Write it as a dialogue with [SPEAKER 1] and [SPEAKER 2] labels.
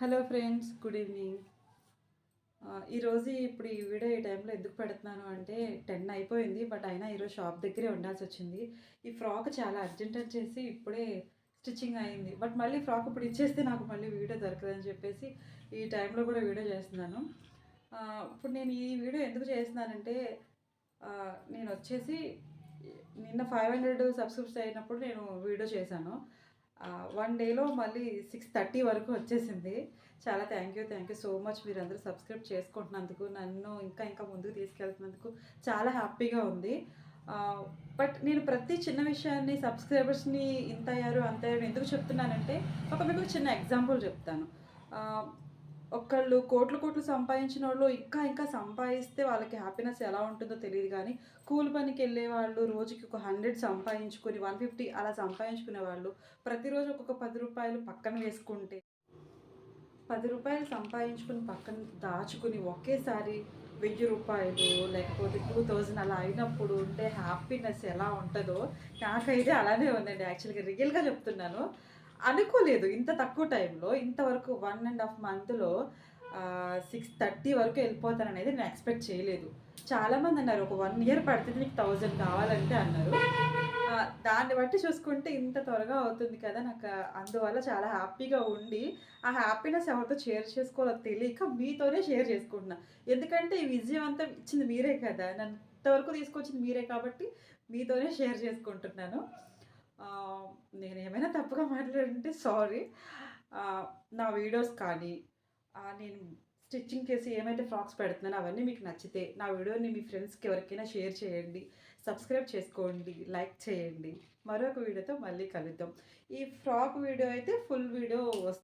[SPEAKER 1] Hello friends good evening. ఈరోజు ఇప్పుడు ఈ వీడియో ఈ టైంలో ఎందుకు పెడుతున్నాను అంటే టెన్ అయిపోయింది బట్ అయినా ఈరోజు షాప్ దగ్గరే ఉండాల్సి వచ్చింది. ఈ ఫ్రాక్ చాలా అర్జెంట్ అని చేసి ఇప్పుడే స్టిచ్చింగ్ అయింది. బట్ మళ్ళీ ఫ్రాక్ ఇప్పుడు ఇచ్చేస్తే నాకు మళ్ళీ వీడియో దొరకదని చెప్పేసి ఈ టైంలో కూడా వీడియో చేస్తున్నాను. ఇప్పుడు నేను ఈ వీడియో ఎందుకు చేస్తున్నానంటే నేను వచ్చేసి నిన్న ఫైవ్ హండ్రెడ్ సబ్స్క్రిప్స్ అయినప్పుడు నేను వీడియో చేశాను. వన్ డేలో మళ్ళీ సిక్స్ థర్టీ వరకు వచ్చేసింది. చాలా thank you thank you so much మీరు అందరూ సబ్స్క్రైబ్ చేసుకుంటున్నందుకు నన్ను ఇంకా ఇంకా ముందుకు తీసుకెళ్తున్నందుకు చాలా హ్యాపీగా ఉంది. బట్ నేను ప్రతి చిన్న విషయాన్ని సబ్స్క్రైబర్స్ని ఇంత అయ్యారు అంత అయ్యారు ఎందుకు చెప్తున్నానంటే ఒక మీకు చిన్న ఎగ్జాంపుల్ చెప్తాను. ఒకళ్ళు కోట్లు కోట్లు సంపాదించిన వాళ్ళు ఇంకా ఇంకా సంపాదిస్తే వాళ్ళకి హ్యాపీనెస్ ఎలా ఉంటుందో తెలియదు కానీ కూలి పనికి వెళ్ళే వాళ్ళు రోజుకి ఒక హండ్రెడ్ సంపాదించుకొని వన్ ఫిఫ్టీ అలా సంపాదించుకునే వాళ్ళు ప్రతిరోజు ఒక్కొక్క పది రూపాయలు పక్కన వేసుకుంటే పది రూపాయలు సంపాదించుకుని పక్కన దాచుకుని ఒకేసారి వెయ్యి రూపాయలు లేకపోతే టూ థౌజండ్ అలా అయినప్పుడు ఉండే హ్యాపీనెస్ ఎలా ఉంటుందో నాకైతే అలానే ఉందండి. యాక్చువల్గా రియల్గా చెప్తున్నాను. అనుకోలేదు. ఇంత తక్కువ టైంలో ఇంతవరకు వన్ అండ్ హాఫ్ మంత్లో సిక్స్ థర్టీ వరకు వెళ్ళిపోతాను అనేది నేను ఎక్స్పెక్ట్ చేయలేదు. చాలామంది అన్నారు ఒక వన్ ఇయర్ పడుతుంది నీకు థౌజండ్ కావాలంటే అన్నారు. దాన్ని బట్టి చూసుకుంటే ఇంత త్వరగా అవుతుంది కదా నాకు అందువల్ల చాలా హ్యాపీగా ఉండి ఆ హ్యాపీనెస్ ఎవరితో షేర్ చేసుకోవాలో తెలియక మీతోనే షేర్ చేసుకుంటున్నా. ఎందుకంటే ఈ విజయం అంతా ఇచ్చింది మీరే కదా నన్ను ఇంతవరకు తీసుకొచ్చింది మీరే కాబట్టి మీతోనే షేర్ చేసుకుంటున్నాను. తప్పుగా మాట్లాడుంటే సారీ. నా వీడియోస్ కానీ నేను స్టిచ్చింగ్ చేసి ఏమైతే ఫ్రాక్స్ పెడుతున్నానో అవన్నీ మీకు నచ్చితే నా వీడియోని మీ ఫ్రెండ్స్కి ఎవరికైనా షేర్ చేయండి. సబ్స్క్రైబ్ చేసుకోండి లైక్ చేయండి. మరొక వీడియోతో మళ్ళీ కలుద్దాం. ఈ ఫ్రాక్ వీడియో అయితే ఫుల్ వీడియో వస్తుంది.